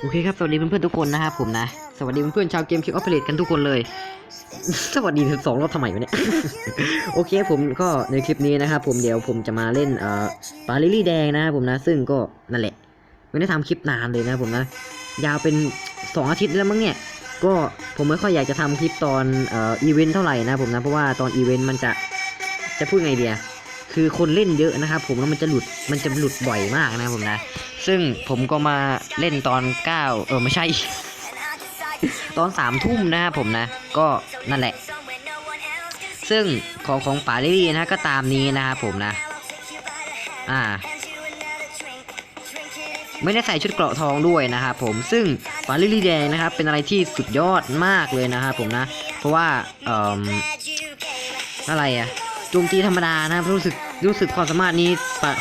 โอเคครับ สวัสดีเพื่อนๆทุกคนนะครับผมนะ สวัสดีเพื่อนๆชาวเกมคิวออฟเฟลกันทุกคนเลย สวัสดีถึงสองรอบทำไมวะเนี่ย โอเคผมก็ในคลิปนี้นะครับผมเดี๋ยวผมจะมาเล่นเอ่อปลาลิลลี่แดงนะครับผมนะ ซึ่งก็นั่นแหละ ไม่ได้ทำคลิปนานเลยนะผมนะ ยาวเป็นสองอาทิตย์แล้วมั้งเนี่ย ก็ผมไม่ค่อยอยากจะทำคลิปตอนเอ่ออีเวนต์เท่าไหร่นะผมนะ เพราะว่าตอนอีเวนต์มันจะจะพูดไงเดีย คือคนเล่นเยอะนะครับ ผมแล้วมันจะหลุดมันจะหลุดบ่อยมากนะผมนะ ซึ่งผมก็มาเล่นตอน9เออไม่ใช่ ตอนสามทุ่มนะครับผมนะ ก็นั่นแหละ ซึ่งของของป่าลิลี่นะก็ตามนี้นะครับผมนะ อ่า ไม่ได้ใส่ชุดเกราะทองด้วยนะครับผมซึ่งปาลิลี่แดงนะครับ เป็นอะไรที่สุดยอดมากเลยนะครับผมนะ เพราะว่าเอ่ออะไรอะ โจมตีธรรมดานะครับรู้สึกรู้สึกความสามารถนี้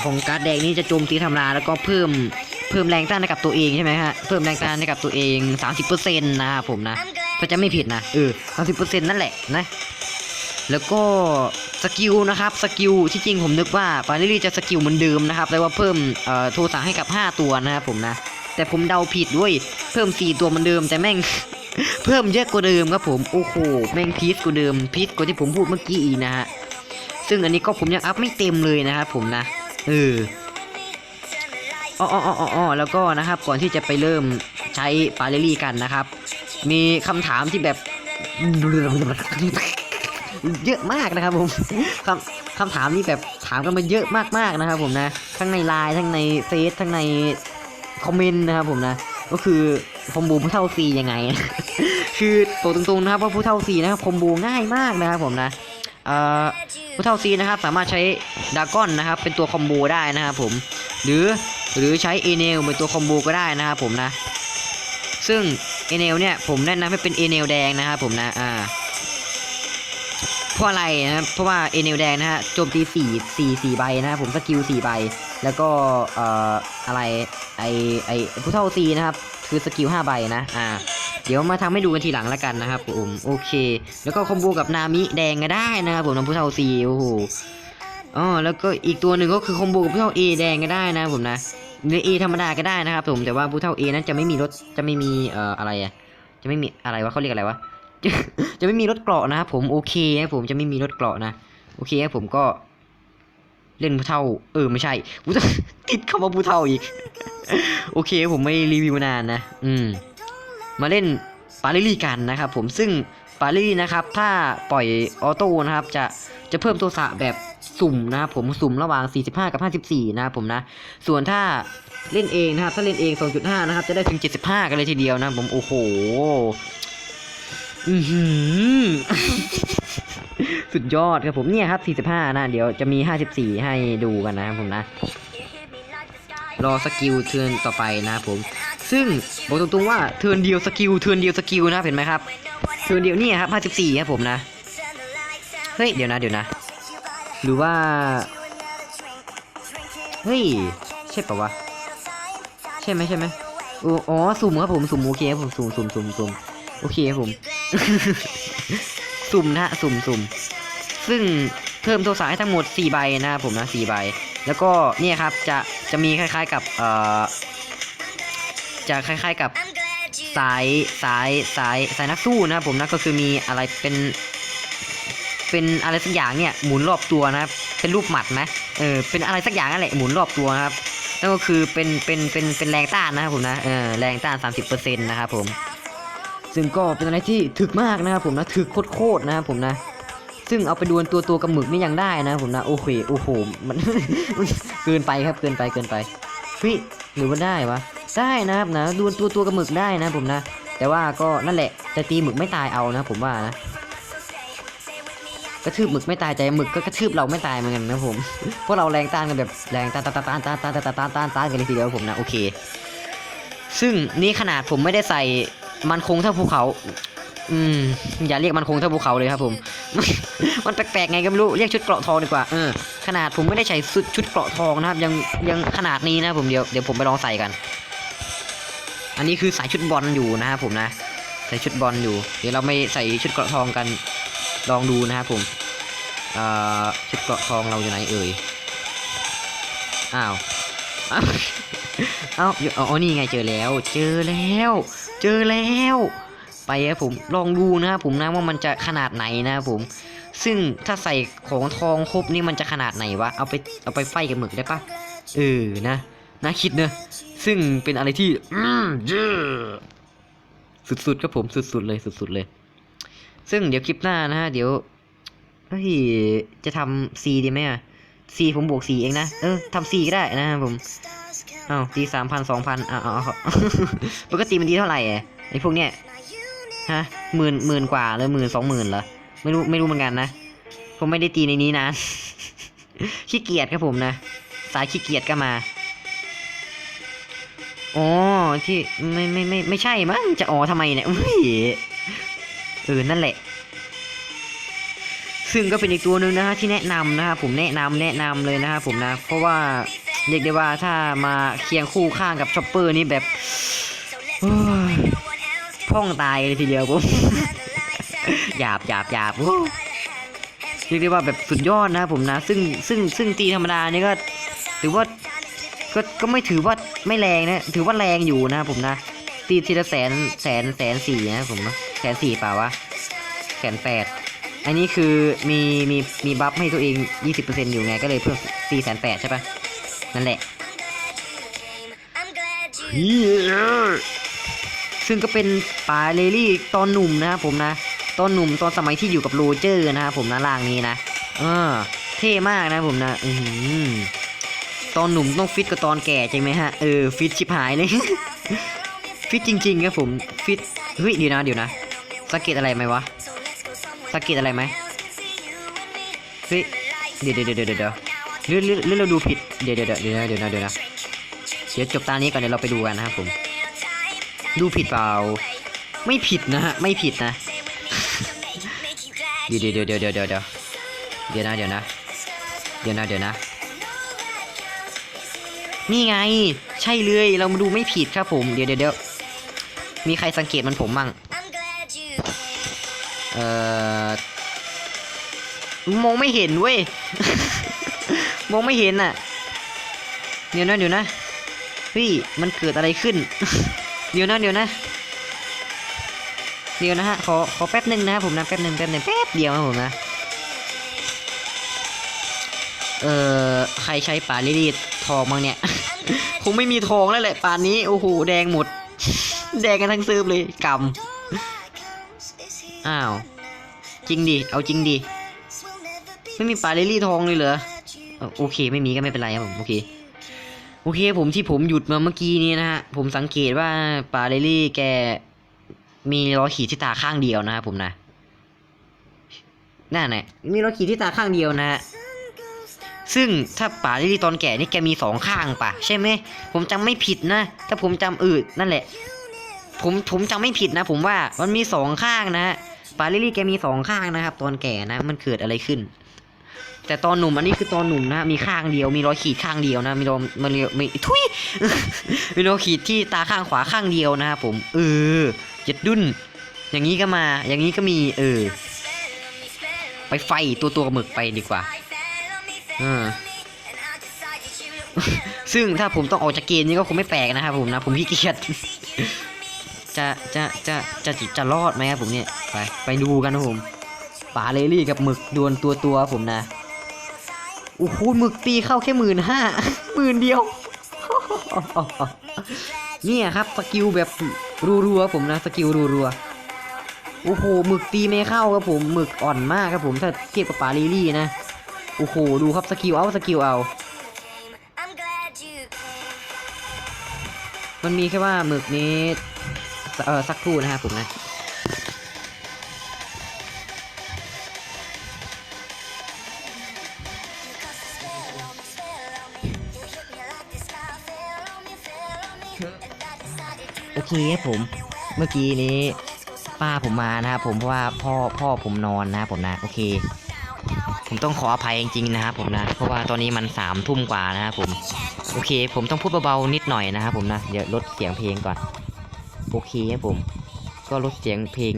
ของการ์ดแดงนี้จะโจมตีธรรมดาแล้วก็เพิ่มเพิ่มแรงต้านให้กับตัวเองใช่ไหมฮะเพิ่มแรงต้านให้กับตัวเอง 30%นะครับผมนะถ้าจะไม่ผิดนะเออ30%นั่นแหละนะแล้วก็สกิลนะครับสกิลที่จริงผมนึกว่าฟาริลี่จะสกิลเหมือนเดิมนะครับแต่ว่าเพิ่มเอ่อโทสะให้กับ 5 ตัวนะครับผมนะแต่ผมเดาผิดด้วยเพิ่ม 4 ตัวเหมือนเดิมแต่แม่งเพิ่มเยอะกว่าเดิมครับผมโอ้โหแม่งพีซกว่าเดิมพีซกว่าที่ผมพูดเมื่อกี้อีกนะฮะ ซึ่งอันนี้ก็ผมยังอัพไม่เต็มเลยนะครับผมนะเอออ๋ออ๋ออ๋ออ๋อแล้วก็นะครับก่อนที่จะไปเริ่มใช้ฟาริลี่กันนะครับ มีคำถามที่แบบเยอะมากนะครับผมคำคำถามนี้แบบถามกันมาเยอะมากๆนะครับ ผมนะทั้งในไลน์ทั้งในเฟซทั้งในคอมเมนต์นะครับผมนะก็คือคอมโบผู้เท่าซียังไง คือตัวตรงๆนะครับว่าผู้เท่าซีนะครับคอมโบง่ายมากนะครับผมนะ ผู้เท่าซีนะครับสามารถใช้ดากอนนะครับเป็นตัวคอมโบได้นะครับผมหรือหรือใช้เอเนลเป็นตัวคอมโบก็ได้นะครับผมนะ ซึ่งเอเนลเนี่ยผมแนะนำให้เป็นเอเนลแดงนะครับผมนะอ่าเพราะอะไรนะครับเพราะว่าเอเนลแดงนะฮะโจมตีสี่สี่สี่ใบนะครับผมสกิลสี่ใบ แล้วก็เอ่ออะไรไอไอผู้เท่าซีนะครับคือสกิลห้าใบนะอ่า เดี๋ยวมาทำให้ดูกันทีหลังแล้วกันนะครับผมโอเค แล้วก็คอมโบกับนามิแดงก็ได้นะครับผมน้ำผู้เท่าซีโอ้โหอ๋อแล้วก็อีกตัวหนึ่งก็คือคอมโบกับผู้เท่าเอแดงก็ได้นะผมนะหรือเอธรรมดาก็ได้นะครับผมแต่ว่าผู้เท่าเอนั้นจะไม่มีรถจะไม่มีเอ่ออะไรอะจะไม่มีอะไรวะเขาเรียกอะไรวะจะจะไม่มีรถเกราะนะครับผมโอเคครับผมจะไม่มีรถเกราะนะโอเคครับผมก็เล่นผู้เท่า เออไม่ใช่ผู้เท่าติดคำว่าผู้เท่าอีก โอเคผมไม่รีวิวนานนะ อืม มาเล่นปาลิลี่กันนะครับผมซึ่งปาลิลี่นะครับถ้าปล่อยออโต้นะครับจะจะเพิ่มตัวสะแบบสุ่มนะครับผมสุ่มระหว่าง 45 กับ 54 นะครับผมนะส่วนถ้าเล่นเองนะครับถ้าเล่นเอง 2.5 นะครับจะได้ถึง 75 กันเลยทีเดียวนะครับผมโอ้โหอือหือสุดยอดครับผมเนี่ยครับ 45 นะ เดี๋ยวจะมี 54 ให้ดูกันนะครับผมนะ รอสกิลเทิร์นต่อไปนะครับผม ซึ่งบอกตรงๆว่าเทิร์นเดียวสกิลเทิร์นเดียวสกิลนะเห็นไหมครับเทิร์นเดียวเนี่ยครับ 54 ครับผมนะ เฮ้ย เดี๋ยวนะเดี๋ยวนะ หรือว่า เฮ้ย ใช่ปะวะ ใช่ไหมใช่ไหมอ๋อสุ่มครับผมสุ่มโอเคครับผมสุ่มสุ่มสุ่มสุ่มโอเคครับผม สุ่มนะสุ่มสุ่มซึ่งเพิ่มตัวสายให้ทั้งหมด 4 ใบนะครับผมนะ4ใบ แล้วก็เนี่ยครับจะจะมีคล้ายๆกับเอ่อ จะคล้าย ๆกับสายสายสายสายนักสู้นะครับผมนะก็คือมีอะไรเป็นเป็นอะไรสักอย่างเนี่ยหมุนรอบตัวนะครับเป็นรูปหมัดไหมเออเป็นอะไรสักอย่างนั่นแหละหมุนรอบตัวนะครับนั่นก็คือเป็นเป็นเป็นเป็นแรงต้านนะครับผมนะเออแรงต้าน 30%นะครับผมซึ่งก็เป็นอะไรที่ถึกมากนะครับผมนะถึกโคตรๆนะครับผมนะ ซึ่งเอาไปดวลตัวตัวกับหมึกนี่ยังได้นะครับผมนะโอเคโอ้โหมันมันเกินไปครับเกินไปเกินไปเฮ้ย หรือว่าได้วะได้นะครับนะดวลตัวตัวกับหมึกได้นะผมนะ แต่ว่าก็นั่นแหละจะตีหมึกไม่ตายเอานะ ผมว่านะกระทืบหมึกไม่ตายใจหมึกก็กระทืบเราไม่ตายเหมือนกันนะผมเพราะเราแรงต้านกันแบบแรงต้านต้านต้านต้านต้านต้านต้านต้านต้านกันเลยทีเดียวผมนะโอเค ซึ่งนี่ขนาดผมไม่ได้ใส่มันคงเท่าภูเขา อืมอย่าเรียกมันคงเท่าภูเขาเลยครับผม มันแปลกๆไงก็ไม่รู้เรียกชุดเกราะทองดีกว่าเออขนาดผมไม่ได้ใส่ชุดชุดเกราะทองนะครับ ยังยังขนาดนี้นะผมเดี๋ยวเดี๋ยวผมไปลองใส่กัน อันนี้คือใส่ชุดบอลอยู่นะครับผมนะใส่ชุดบอลอยู่ เดี๋ยวเราไม่ใส่ชุดเกราะทองกันลองดูนะครับผมเอ่อชุดเกราะทองเราอยู่ไหนเอ่ยอ้าวเอ้าวอ๋อนี่ไงเจอแล้ว เจอแล้ว เจอแล้ว ไปครับผมลองดูนะครับผมนะว่ามันจะขนาดไหนนะครับผม ซึ่งถ้าใส่ของทองครบนี่มันจะขนาดไหนวะเอาไปเอาไปไฟกับหมึกได้ปะเออนะน่าคิดเนอะซึ่งเป็นอะไรที่อืมเยสุดๆครับผมสุดๆเลยสุดๆเลย ซึ่งเดี๋ยวคลิปหน้านะฮะเดี๋ยวเฮ้ยจะทำซีดีไหมอะซีผมบวกสีเองนะ เออทำซีก็ได้นะครับผมอ้าวตีสามพันสองพันอ้าวอ้าวอ้วปกติมันดีเท่าไหร่ไอพวกเนี้ย ฮะหมื่นหมื่นกว่าหรือหมื่นสองหมื่นเหรอไม่รู้ไม่รู้เหมือนกันนะผมไม่ได้ตีในนี้นานขี้เกียจครับผมนะสายขี้เกียจก็มาอ๋อที่ไม่ไม่ไม่ไม่ใช่มั้งจะอ๋อทำไมเนี่ยอุ้ยเออนั่นแหละ ซึ่งก็เป็นอีกตัวหนึ่งนะฮะที่แนะนำนะครับผมแนะนำแนะนำเลยนะครับผมนะ เพราะว่าเรียกได้ว่าถ้ามาเคียงคู่ข้างกับช็อปเปอร์นี่แบบ พ่องตายเลยทีเดียวผมหยาบหยาบหยาบเรียกได้ว่าแบบสุดยอดนะครับผมนะ ซึ่งซึ่งซึ่งตีธรรมดานี่ก็ถือว่าก็ก็ไม่ถือว่าไม่แรงนะ ถือว่าแรงอยู่นะครับผมนะ ตีทีละแสนแสนแสนสี่นะผมนะแสนสี่เปล่าวะแสนแปดอันนี้คือมีมีมีบัฟให้ตัวเอง 20%อยู่ไงก็เลยเพิ่มตีแสนแปดใช่ปะนั่นแหละ ซึ่งก็เป็นป่าเลลี่ตอนหนุ่มนะครับผมนะ ตอนหนุ่มตอนสมัยที่อยู่กับโรเจอร์นะครับผมนะล่างนี้นะเออเท่มากนะผมนะอืตอนหนุ่มต้องฟิตกับตอนแก่ใช่ไหมฮะเออฟิตชิบหายเลย ฟิตจริงๆครับผมฟิตเฮ้ยเดี๋ยวนะเดี๋ยวนะสังเกตอะไรไหมวะสังเกตอะไรไหมเฮ้ยเดี๋ยวเดี๋ยวเดี๋ยวเดี๋ยวเดี๋ยวหรือหรือหรือเราดูผิดเดี๋ยวเดี๋ยวเดี๋ยวเดี๋ยวนะเดี๋ยวนะเดี๋ยวนะเดี๋ยวจบตานี้ก่อนเดี๋ยวเราไปดูกันนะครับผม ดูผิดเปล่า ไม่ผิดนะฮะ ไม่ผิดนะ เดี๋ยวเดี๋ยวเดี๋ยวเดี๋ยวเดี๋ยวเดี๋ยวเดี๋ยวนะเดี๋ยวนะเดี๋ยวนะเดี๋ยวนะ นี่ไง ใช่เลย เรามาดูไม่ผิดครับผม เดี๋ยวเดี๋ยวเดี๋ยวมีใครสังเกตมันผมมั่ง เอ่อ มองไม่เห็นเว้ย มองไม่เห็นอะ เดี๋ยวนะเดี๋ยวนะเฮ้ย มันเกิดอะไรขึ้น เดี๋ยวนะเดี๋ยวนะ เดี๋ยวนะฮะขอขอแป๊บหนึ่งนะครับผมนะแป๊บหนึ่งแป๊บหนึ่งแป๊บเดียวนะผมนะเอ่อใครใช้ป่าลิลีทองบ้างเนี่ย คงไม่มีทองแล้วแหละป่านนี้โอ้โหแดงหมด แดงกันทั้งซื้อเลยกำอ้าวจริงดิเอาจริงดิไม่มีป่าลิลี่ทองเลยเหรอเอ่อโอเคไม่มีก็ไม่เป็นไรครับผมโอเค โอเคผมที่ผมหยุดมาเมื่อกี้นี้นะฮะผมสังเกตว่าปาเรลลี่แกมีรอยขีดที่ตาข้างเดียวนะครับผมนะนั่นแหละมีรอยขีดที่ตาข้างเดียวนะฮะซึ่งถ้าปาเรลลี่ตอนแก่นี่แกมีสองข้างปะใช่ไหมผมจำไม่ผิดนะ ถ้าผมจำอืดนั่นแหละ ผมผมจำไม่ผิดนะ ผมว่ามันมีสองข้างนะฮะปาเรลี่แกมีสองข้างนะครับ ตอนแก่นะ มันเกิดอะไรขึ้น แต่ตอนหนุ่มอันนี้คือตอนหนุ่มนะมีข้างเดียวมีรอยขีดข้างเดียวนะ มีรอยมันเรียวมีทุยมีรอยขีดที่ตาข้างขวาข้างเดียวนะครับผม เออเจ็ดดุนอย่างนี้ก็มา อย่างนี้ก็มี เออ ไปไฟตัวตัวหมึกไปดีกว่าอ่าซึ่งถ้าผมต้องออกจากเกมนี้ก็คงไม่แปลกนะครับผมนะผมขี้เกียจจะจะจะจะจะจะรอดไหมครับผมเนี่ยไปไปดูกันนะผม ป่าเลลี่กับหมึกดวลตัวตัวๆผมนะโอ้โหหมึกตีเข้าแค่หมื่นห้าหมื่นเดียว เนี่ยครับสกิลแบบรัวๆผมนะสกิลรัวๆโอ้โหหมึกตีไม่เข้าครับผมหมึกอ่อนมากครับผมถ้าเทียบกับปาลีลี่นะโอ้โหดูครับสกิลเอาสกิลเอามันมีแค่ว่าหมึกนี้เออสักครู่นะครับผมนะ โอเคครับผมเมื่อกี้นี้ ป้าผมมานะครับผมเพราะว่าพ่อพ่อผมนอนนะครับผมนะโอเค ผมต้องขออภัยจริงๆนะครับผมนะเพราะว่าตอนนี้มันสามทุ่มกว่านะครับผมโอเค ผมต้องพูดเบาๆนิดหน่อยนะครับผมนะเดี๋ยวลดเสียงเพลงก่อนโอเคครับผม ก็ลดเสียงเพลง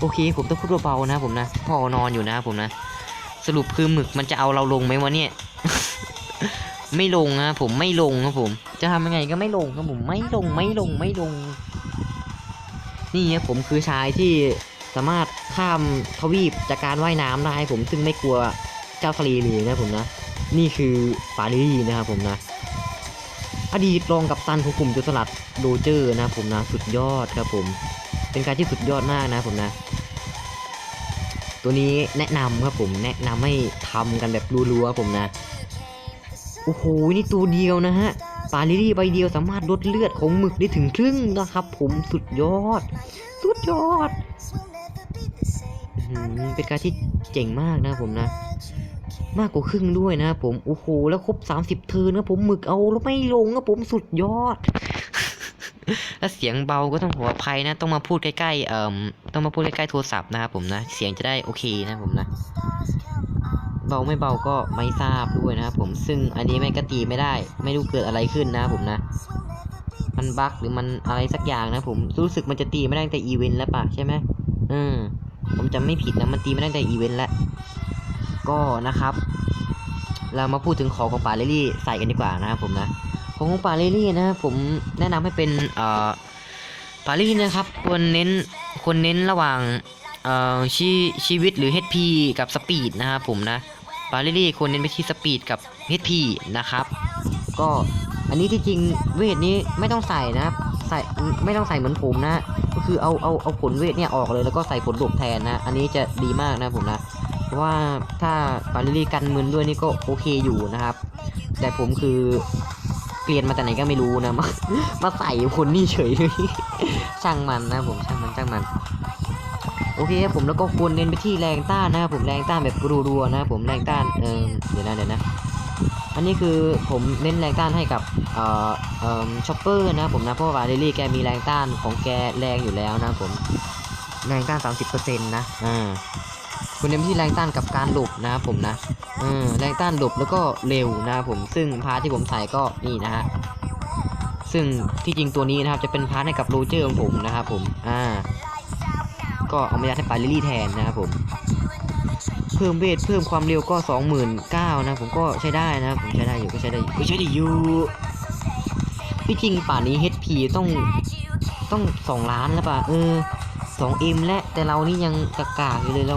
โอเค ผมต้องพูดเบาๆนะครับผมนะพ่อนอนอยู่นะครับผมนะ สรุปคือหมึกมันจะเอาเราลงไหมวะเนี่ย ไม่ลงนะผมไม่ลงครับผม จะทำยังไงก็ไม่ลงครับผมไม่ลงไม่ลงไม่ลง นี่ครับผมคือชายที่สามารถข้ามทวีปจากการว่ายน้ำได้ผมซึ่งไม่กลัวเจ้าทะเลเลยนะผมนะ นี่คือปารีสนะครับผมนะ อดีตรองกับตันของกลุ่มจรสลัดโดเจอร์นะผมนะสุดยอดครับผม เป็นการที่สุดยอดมากนะผมนะ ตัวนี้แนะนำครับผมแนะนำให้ทำกันแบบรัวๆครับผมนะโอ้โหนี่ตัวเดียวนะฮะ ปาลิลี่ใบเดียวสามารถลดเลือดของหมึกได้ถึงครึ่งนะครับ ผมสุดยอด สุดยอด เป็นการที่เจ๋งมากนะผมนะ มากกว่าครึ่งด้วยนะผม โอ้โห แล้วครบ 30 เทิร์นครับผมหมึกเอาแล้วไม่ลงครับผมสุดยอดแล้วเสียงเบาก็ต้องขออภัยนะ ต้องมาพูดใกล้ๆเอ่อต้องมาพูดใกล้ๆโทรศัพท์นะครับผมนะ เสียงจะได้โอเคนะผมนะ เบาไม่เบาก็ไม่ทราบด้วยนะครับผมซึ่งอันนี้แม่ก็ตีไม่ได้ ไม่รู้เกิดอะไรขึ้นนะผมนะ มันบั๊กหรือมันอะไรสักอย่างนะผมรู้สึกมันจะตีไม่ได้แต่อีเวนต์แล้วปะใช่ไหมอืมผมจำไม่ผิดนะมันตีไม่ได้แต่อีเวนต์แล้วก็นะครับ เรามาพูดถึงของของป่าเรลลี่ใส่กันดีกว่านะครับผมนะของของป่าเรลลี่นะผมแนะนำให้เป็นเอ่อป่าเรลลี่นะครับควรเน้นควรเน้นระหว่างเอ่อชีชีวิตหรือ HP กับสปีดนะครับผมนะ ปาเรลี่ควรเน้นไปที่สปีดกับ HP นะครับ ก็อันนี้ที่จริงเวทนี้ไม่ต้องใส่นะครับใส่ไม่ต้องใส่เหมือนผมนะ ก็คือเอาเอาเอาผลเวทเนี่ยออกเลยแล้วก็ใส่ผลหลบแทนนะ อันนี้จะดีมากนะผมนะเพราะว่าถ้าปาลิลี่กันมึนด้วยนี่ก็โอเคอยู่นะครับ แต่ผมคือเปลี่ยนมาแต่ไหนก็ไม่รู้นะมามาใส่คนนี่เฉยเลยช่างมันนะผมช่างมันช่างมัน โอเคครับผมแล้วก็ควรเน้นไปที่แรงต้านนะครับผมแรงต้านแบบรัวๆนะครับผมแรงต้านเออเดี๋ยวนะเดี๋ยวนะอันนี้คือผมเน้นแรงต้านให้กับเอ่อเอ่อช็อปเปอร์นะครับผมนะเพราะว่าเดลี่แกมีแรงต้านของแกแรงอยู่แล้วนะครับผมแรงต้าน30%นะอ่าคุณเน้นที่แรงต้านกับการหลบนะครับผมนะเออแรงต้านหลบแล้วก็เร็วนะครับผมซึ่งพาร์ทที่ผมใส่ก็นี่นะฮะซึ่งที่จริงตัวนี้นะครับจะเป็นพาร์ทให้กับโรเจอร์ของผมนะครับผมอ่า ก็เอามายัดให้ปาลิลี่แทนนะครับผม เพิ่มเวทเพิ่มความเร็วก็สองหมื่นเก้านะผมก็ใช้ได้นะผมใช้ได้อยู่ก็ใช้ได้อยู่ก็ใช้ได้อยู่ที่จริงป่านี้ HP ต้องต้องสองล้านแล้วป่ะเออสองเอ็มและแต่เรานี่ยังกากาอยู่เลยเรา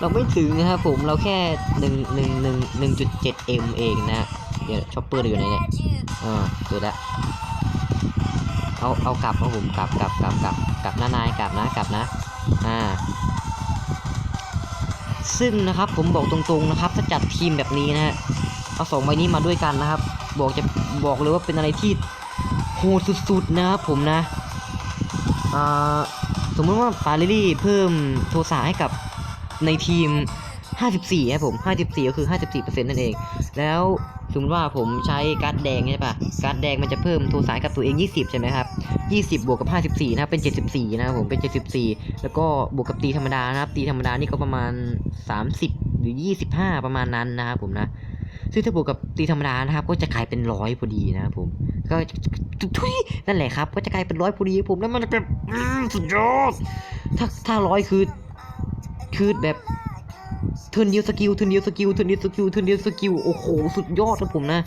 เราไม่ถึงนะครับผมเราแค่หนึ่งหนึ่งหนึ่งหนึ่งจุดเจ็ดเอ็มเองนะ เดี๋ยวช็อปเปอร์อยู่ไหนเนี่ยเออเจอแล้ว เอาเอากลับครับผมกลับกลับกลับกลับกลับนะนายกลับนะกลับนะอ่าซึ่งนะครับผมบอกตรงๆนะครับ ถ้าจัดทีมแบบนี้นะฮะเอาสองใบนี้มาด้วยกันนะครับ บอกจะบอกเลยว่าเป็นอะไรที่โหดสุดๆนะครับผมนะอ่าสมมติว่าปาลิลี่เพิ่มโทสาให้กับในทีม 54ครับผม 54 ก็คือ 54%นั่นเอง แล้ว สมมติว่าผมใช้การ์ดแดงใช่ปะการ์ดแดงมันจะเพิ่มโทสาให้กับตัวเอง 20 ใช่ไหมครับ 20 บวกกับ 54 นะครับ เป็น 74 นะครับผม เป็น 74 แล้วก็บวกกับตีธรรมดานะครับ ตีธรรมดานี่ก็ประมาณ 30 หรือ 25 ประมาณนั้นนะครับผมนะ ซึ่งถ้าบวกกับตีธรรมดานะครับ ก็จะกลายเป็นร้อยพอดีนะครับผม ก็ทุยนั่นแหละครับ ก็จะกลายเป็นร้อยพอดีครับผมแล้วมันจะแบบสุดยอด ถ้าถ้าร้อยคือ คือแบบ เทิร์นเดียวสกิลเทิร์นเดียวสกิลเทิร์นเดียวสกิลเทิร์นเดียวสกิลโอ้โหสุดยอดครับผมนะ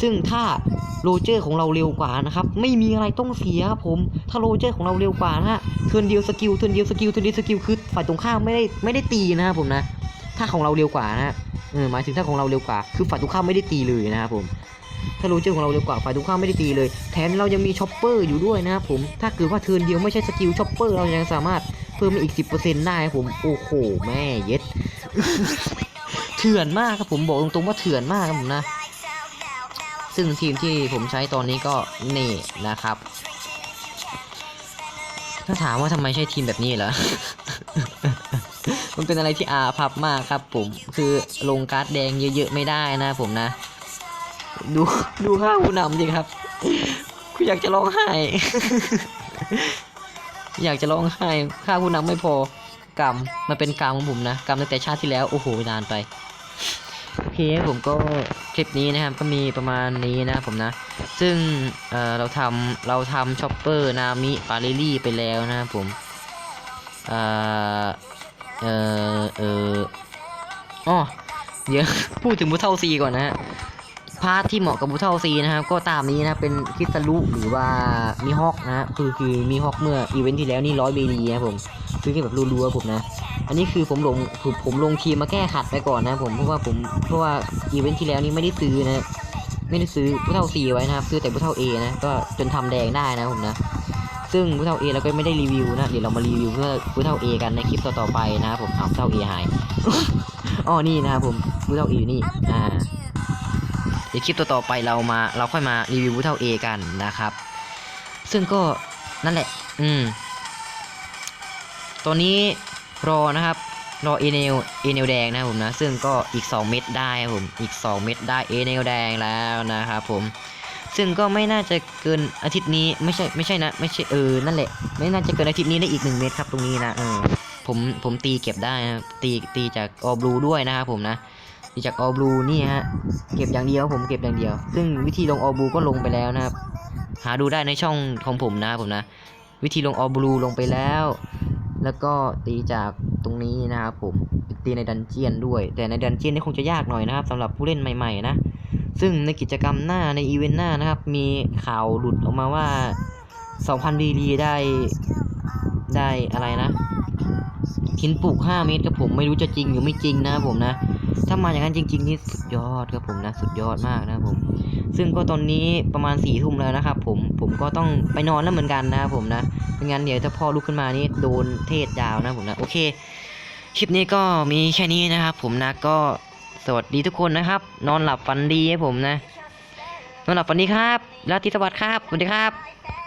ซึ่งถ้าโรเจอร์ของเราเร็วกว่านะครับ ไม่มีอะไรต้องเสียครับผม ถ้าโรเจอร์ของเราเร็วกว่านะฮะเทิร์นเดียวสกิลเทิร์นเดียวสกิลเทิร์นเดียวสกิลคือฝ่ายตรงข้ามไม่ได้ไม่ได้ตีนะครับผมนะ ถ้าของเราเร็วกว่านะเออหมายถึงถ้าของเราเร็วกว่า คือฝ่ายตรงข้ามไม่ได้ตีเลยนะครับผมถ้าโรเจอร์ของเราเร็วกว่าฝ่ายตรงข้ามไม่ได้ตีเลย แถมเรายังมีช็อปเปอร์อยู่ด้วยนะครับผมถ้าเกิดว่าเทิร์นเดียวไม่ใช่สกิลช็อปเปอร์เรายังสามารถ พิ่มมาอีก 10%ได้ครับผมโอ้โหแม่เย็ดเถื่อนมากครับผมบอกตรงๆว่าเถื่อนมากครับผมนะ ซึ่งทีมที่ผมใช้ตอนนี้ก็นี่นะครับ ถ้าถามว่าทำไมใช่ทีมแบบนี้เหรอมันเป็นอะไรที่อาพับมากครับผมคือลงการ์ดแดงเยอะๆไม่ได้นะผมนะ ดูดูข้าผู้นำจริงครับกูอยากจะร้องไห้ อยากจะร้องไห้ข้าผู้นำไม่พอกรรมมันเป็นกรรมของผมนะกรรมตั้งแต่ชาติที่แล้วโอ้โหนานไปโอเคผมก็คลิปนี้นะครับก็มีประมาณนี้นะผมนะ ซึ่งเเราทำเราทำช็อปเปอร์นามิปาลิลี่ไปแล้วนะครับผมเออเออเอ่ออ๋อเดี๋ยวพูดถึงบูเทลซีก่อนนะฮะ พาร์ทที่เหมาะกับบูเทลซีนะครับ ก็ตามนี้นะเป็นคิสลุหรือว่ามีฮอกนะคือคือมีฮอกเมื่ออีเวนท์ที่แล้วนี่ร้อยเบรีนะครับผมซื้อแค่แบบรัวๆผมนะ อันนี้คือผมลงผมผมลงทีมมาแก้ขัดไปก่อนนะผมเพราะว่าผมเพราะว่าอีเวนท์ที่แล้วนี่ไม่ได้ซื้อนะไม่ได้ซื้อบูเทลซีไว้นะครับ ซื้อแต่บูเทลเอนะ ก็จนทำแดงได้นะผมนะ ซึ่งบูเทลเอเราก็ไม่ได้รีวิวนะ เดี๋ยวเรามารีวิวเพื่อบูเทลเอกันในคลิปต่อๆไปนะครับผมเอาบูเทลเอหาย อ๋อ นี่นะครับผมบูเทลเออยู่นี่ อ่า เดี๋ยวคลิปต่อๆไปเรามาเราค่อยมารีวิวบูเทลเอกันนะครับ ซึ่งก็นั่นแหละ อืมตัวนี้รอนะครับ รอเอเนลเอเนลแดงนะผมนะ ซึ่งก็อีก 2 เม็ดได้ผม อีก 2 เม็ดได้เอเนลแดงแล้วนะครับผม ซึ่งก็ไม่น่าจะเกินอาทิตย์นี้ไม่ใช่ไม่ใช่นะ ไม่ใช่เออ นั่นแหละ ไม่น่าจะเกินอาทิตย์นี้ได้อีก 1 เม็ดครับตรงนี้นะเออผมผมตีเก็บได้นะตีตีจากออบลูด้วยนะครับผมนะ จากออบลูนี่ฮะ เก็บอย่างเดียวผมเก็บอย่างเดียว ซึ่งวิธีลงออบลูก็ลงไปแล้วนะครับ หาดูได้ในช่องของผมนะผมนะ วิธีลงออบลูลงไปแล้ว แล้วก็ตีจากตรงนี้นะครับผม ตีในดันเจียนด้วย แต่ในดันเจียนนี่คงจะยากหน่อยนะครับสำหรับผู้เล่นใหม่ๆนะ ซึ่งในกิจกรรมหน้าในอีเวนต์หน้านะครับ มีข่าวหลุดออกมาว่า 2,000ดีดีได้ได้อะไรนะ หินปลูก 5 เมตรครับผมไม่รู้จะจริงหรือไม่จริงนะผมนะ ถ้ามาอย่างนั้นจริง ๆ นี่สุดยอดครับผมนะ สุดยอดมากนะผม ซึ่งก็ตอนนี้ประมาณสี่ทุ่มแล้วนะครับผมผมก็ต้องไปนอนแล้วเหมือนกันนะครับผมนะไม่งั้นเดี๋ยวถ้าพ่อลุกขึ้นมานี่โดนเทศยาวนะผมนะโอเคคลิปนี้ก็มีแค่นี้นะครับผมนะก็สวัสดีทุกคนนะครับ นอนหลับฝันดีให้ผมนะ นอนหลับฝันดีครับราตรีสวัสดิ์ครับสวัสดีครับ